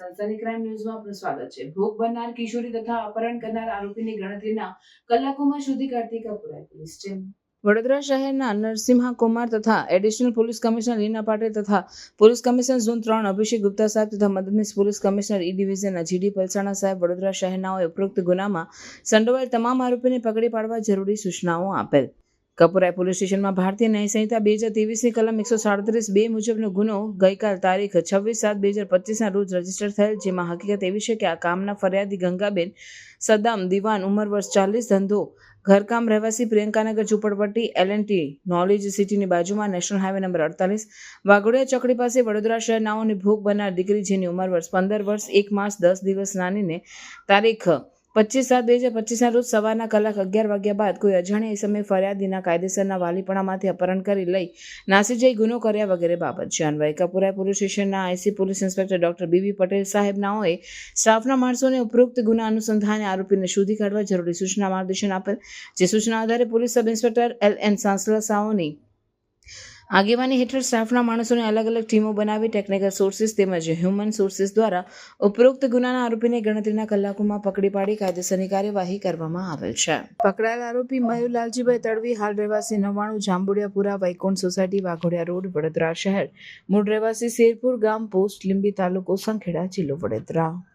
Rajasthani crime ન્યૂઝમાં આપનું સ્વાગત છે. ભોગ બનનાર, કિશોરી તથા અપહરણ કરનાર આરોપીની ગણતરીના કલાકોમાં શોધી કાઢતી કપુરા પોલીસ ટીમ વડોદરા શહેરના નરસિંહા કુમાર તથા additional police commissioner Leena Patil તથા પોલીસ કમિશનર ઝોન ત્રણ અભિષેક ગુપ્તા સાહેબ તથા મદદનીશ પોલીસ કમિશનર ઈ ડિવિઝનના જીડી પલસાણા સાહેબ વડોદરા શહેરનાઓએ ઉપરોક્ત ગુનામાં સંડોવાયેલ તમામ આરોપીને પકડી પાડવા જરૂરી સૂચનાઓ આપેલ. કપુરાઈ પોલીસ સ્ટેશનમાં ભારતીય ન્યાય સંહિતા બે હજાર ત્રેવીસની કલમ એકસો સાડત્રીસ બે મુજબનો ગુનો ગઈકાલ તારીખ છવ્વીસ સાત બે હજાર પચીસના રોજ રજિસ્ટર થયેલ, જેમાં હકીકત એવી છે કે આ કામના ફરિયાદી ગંગાબેન સદામ દિવાન ઉંમર વર્ષ ચાલીસ, ધંધો, ઘરકામ, રહેવાસી પ્રિયંકાનગર ઝુંપડપટ્ટી ટી નોલેજ સિટીની બાજુમાં નેશનલ હાઈવે નંબર અડતાલીસ, વાઘોડિયા ચોકડી પાસે વડોદરા શહેર નાઓની ભોગ બનાર દીકરી જેની ઉંમર વર્ષ પંદર વર્ષ, એક માસ, દસ દિવસ નાનીને તારીખ પચીસ સાત બે હજાર પચીસના રોજ સવારના કલાક અગિયાર વાગ્યા બાદ કોઈ અજાણ્યા એ સમયે ફરિયાદીના કાયદેસરના વાલીપણામાંથી અપહરણ કરી લઈ નાસી જઈ ગુનો કર્યા વગેરે બાબત છે અન્વય કપુરા પોલીસ સ્ટેશનના I C police inspector doctor B B Patel સાહેબનાઓએ સ્ટાફના માણસોને ઉપરોક્ત ગુના અનુસંધાને આરોપીને શોધી કાઢવા જરૂરી સૂચના માર્ગદર્શન આપેલ. જે સૂચના આધારે police sub inspector L N Sansla સાઓની આગેવાની હેઠળ સ્ટાફના માણસોને અલગ અલગ ટીમો બનાવી ટેકનિકલ સોર્સિસ તેમજ હ્યુમન સોર્સિસ દ્વારા ઉપરોક્ત ગુનાના આરોપીને ગણતરીના કલાકોમાં પકડી પાડી કાયદેસરની કાર્યવાહી કરવામાં આવેલ છે. પકડાયેલ આરોપી મયુર લાલજીભાઈ તડવી, હાલ રહેવાસી નવાણું જાંબુડિયાપુરા, વૈકુંઠ સોસાયટી, વાઘોડિયા રોડ, વડોદરા શહેર. મૂળ રહેવાસી શેરપુર ગામ, પોસ્ટ, લીંબી તાલુકો, સંખેડા જિલ્લો, વડોદરા.